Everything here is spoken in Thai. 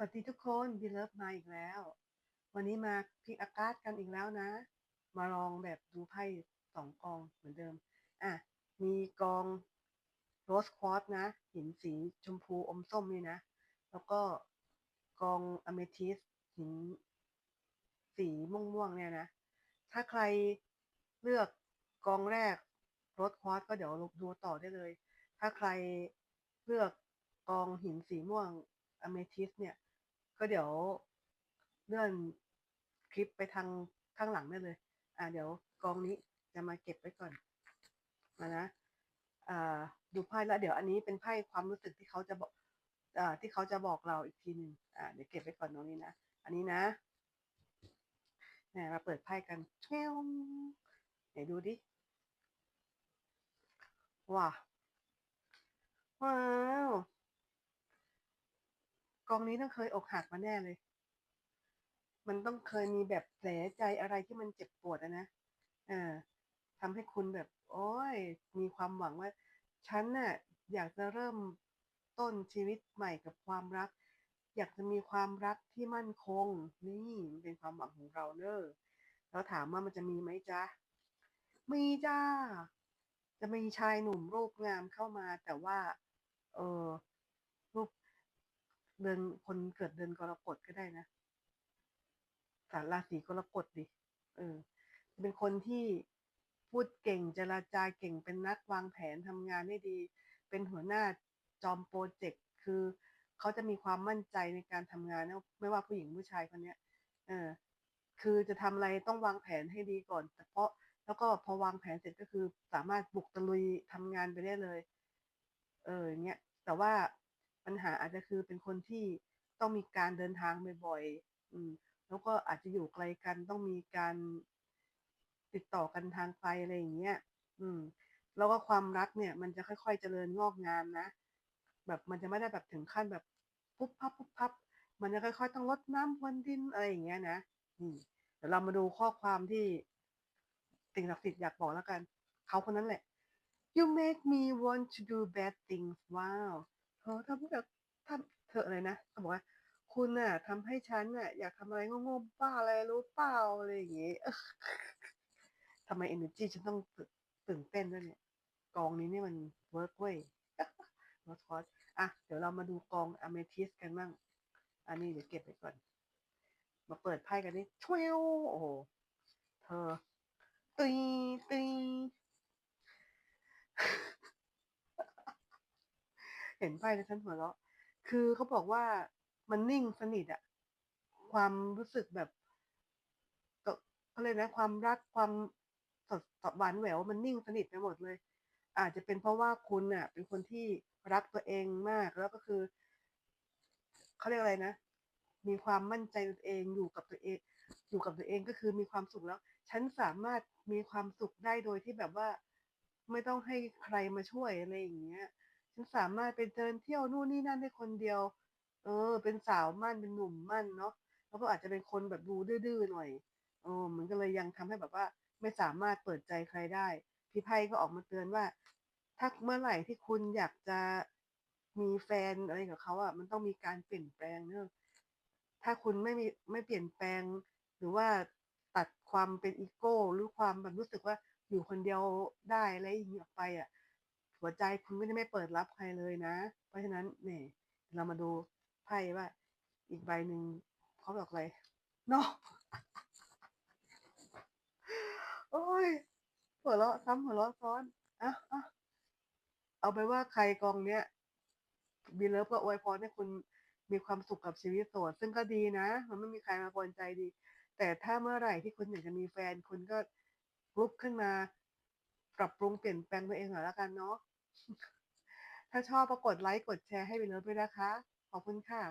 สวัสดีทุกคนบีเลิฟมาอีกแล้ว วันนี้มาพิกอากาศกันอีกแล้วนะ มาลองแบบดูไพ่สองกองเหมือนเดิม อะ มีกองโรสควอตนะ หินสีชมพูอมส้มนี่นะ แล้วก็กองอเมทิสหินสีม่วงๆเนี่ยนะ ถ้าใครเลือกกองแรกโรสควอตก็เดี๋ยวดูต่อได้เลย ถ้าใครเลือกกองหินสีม่วงอเมทิสเนี่ย ก็เดี๋ยวเลื่อนคลิปไปทางข้างหลังได้เลย อ่าเดี๋ยวกองนี้จะมาเก็บไว้ก่อน มานะอ่าดูไพ่แล้วเดี๋ยวอันนี้เป็นไพ่ความรู้สึกที่เขาจะบอกอ่าที่เขาจะบอกเราอีกทีหนึ่งอ่าเดี๋ยวเก็บไว้ก่อนตรงนี้นะ อันนี้นะเนี่ยมาเปิดไพ่กันเชลไหนดูดิ ว้าว้าว กองนี้ต้องเคยอกหักมาแน่เลย มันต้องเคยมีแบบแผลใจอะไรที่มันเจ็บปวดอะนะเออทำให้คุณแบบ โอ้ย มีความหวังว่า ฉันน่ะ อยากจะเริ่มต้นชีวิตใหม่กับความรัก อยากจะมีความรักที่มั่นคง นี่มันเป็นความหวังของเราเนอะแล้วถามว่ามันจะมีไหมจ๊ะ มีจ้า จะมีชายหนุ่มรูปงามเข้ามา แต่ว่า เออ เดือนคนเกิดเดือนกรกฎก็ได้นะสารราศีกรกฎดิเออ เป็นคนที่พูดเก่งเจราจาเก่งเป็นนักวางแผนทำงานได้ดี เป็นหัวหน้าจอมโปรเจกต์คือเขาจะมีความมั่นใจในการทำงานนะไม่ว่าผู้หญิงผู้ชายคนเนี้ยเออคือจะทำอะไรต้องวางแผนให้ดีก่อน แต่เพราะแล้วก็พอวางแผนเสร็จก็คือสามารถบุกตะลุยทำงานไปได้เลย เออเนี้ยแต่ว่า ปัญหาอาจจะคือเป็นคนที่ต้องมีการเดินทางบ่อยๆอืมแล้วก็อาจจะอยู่ไกลกันต้องมีการติดต่อกันทางไกลอะไรอย่างเงี้ย อืม แล้วก็ความรักเนี่ย มันจะค่อยๆเจริญงอกงามนะ แบบมันจะไม่ได้แบบถึงขั้นแบบปุ๊บพับปุ๊บพับ มันจะค่อยๆต้องลดน้ำพรวนดินอะไรอย่างเงี้ยนะอืมเดี๋ยวเรามาดูข้อความที่สิ่งศักดิ์สิทธิ์อยากบอกแล้วกัน เขาคนนั้นแหละ you make me want to do bad things ว้าวเธอทำแบบทำเธออะไรนะเขาบอกว่า คุณน่ะทำให้ฉันน่ะ อยากทำอะไรโง่ๆบ้าอะไรรู้เปล่าอะไรอย่างเงี้ยทำไม energy ฉันต้องตื่นเต้นด้วยเนี่ย กองนี้นี่มันเวิร์กเว้ยรถคอสอะ เดี๋ยวเรามาดูกองอเมทิสกันบ้าง อันนี้เดี๋ยวเก็บไปก่อน มาเปิดไพ่กันนี่ชวโอ้โห เธอตีตีเห็นไพ่แล้วฉันหัวเราะคือเขาบอกว่ามันนิ่งสนิทอะความรู้สึกแบบก็เขาเลยกนะความรักความสดสดหวานแหววมันนิ่งสนิทไปหมดเลย อาจจะเป็นเพราะว่าคุณน่ะเป็นคนที่รักตัวเองมากแล้วก็คือเขาเรียกอะไรนะ มีความมั่นใจตัวเองอยู่กับตัวเอง อยู่กับตัวเองก็คือมีความสุขแล้ว ฉันสามารถมีความสุขได้โดยที่แบบว่า ไม่ต้องให้ใครมาช่วยอะไรอย่างเงี้ย ฉันสามารถไปเดินเที่ยวนู่นนี่นั่นได้คนเดียว เออ เป็นสาวมั่นเป็นหนุ่มมั่นเนาะแล้วก็อาจจะเป็นคนแบบดูดื้อๆหน่อยเออมันก็เลยยังทำให้แบบว่า ไม่สามารถเปิดใจใครได้ พี่ไพ่ก็ออกมาเตือนว่า ถ้าเมื่อไหร่ที่คุณอยากจะมีแฟนอะไรกับเขาอะมันต้องมีการเปลี่ยนแปลงเนอะถ้าคุณไม่มีไม่เปลี่ยนแปลง หรือว่าตัดความเป็นอีโก้หรือความแบบรู้สึกว่าอยู่คนเดียวได้อะไรอย่างนี้ออกไปอะ หัวใจคุณก็จะไม่เปิดรับใครเลยนะ เพราะฉะนั้นเนี่ยเรามาดูไพ่ว่า อีกใบหนึ่งเขาบอกอะไรเนาะโอ้ยหัวเราะซ้ำหัวเราะซ้อนอะอะเอาไปว่าใครกองเนี้ยบีเลิฟก็อวยพรให้คุณมีความสุขกับชีวิตโสด ซึ่งก็ดีนะ มันไม่มีใครมาปนใจดี แต่ถ้าเมื่อไหร่ที่คุณอยากจะมีแฟนคุณก็ลุกขึ้นมา ปรับปรุงเปลี่ยนแปลงตัวเองหน่อยละกันเนาะ ถ้าชอบก็กดไลค์กดแชร์ให้ไปเลิฟด้วยนะคะ ขอบคุณค่ะ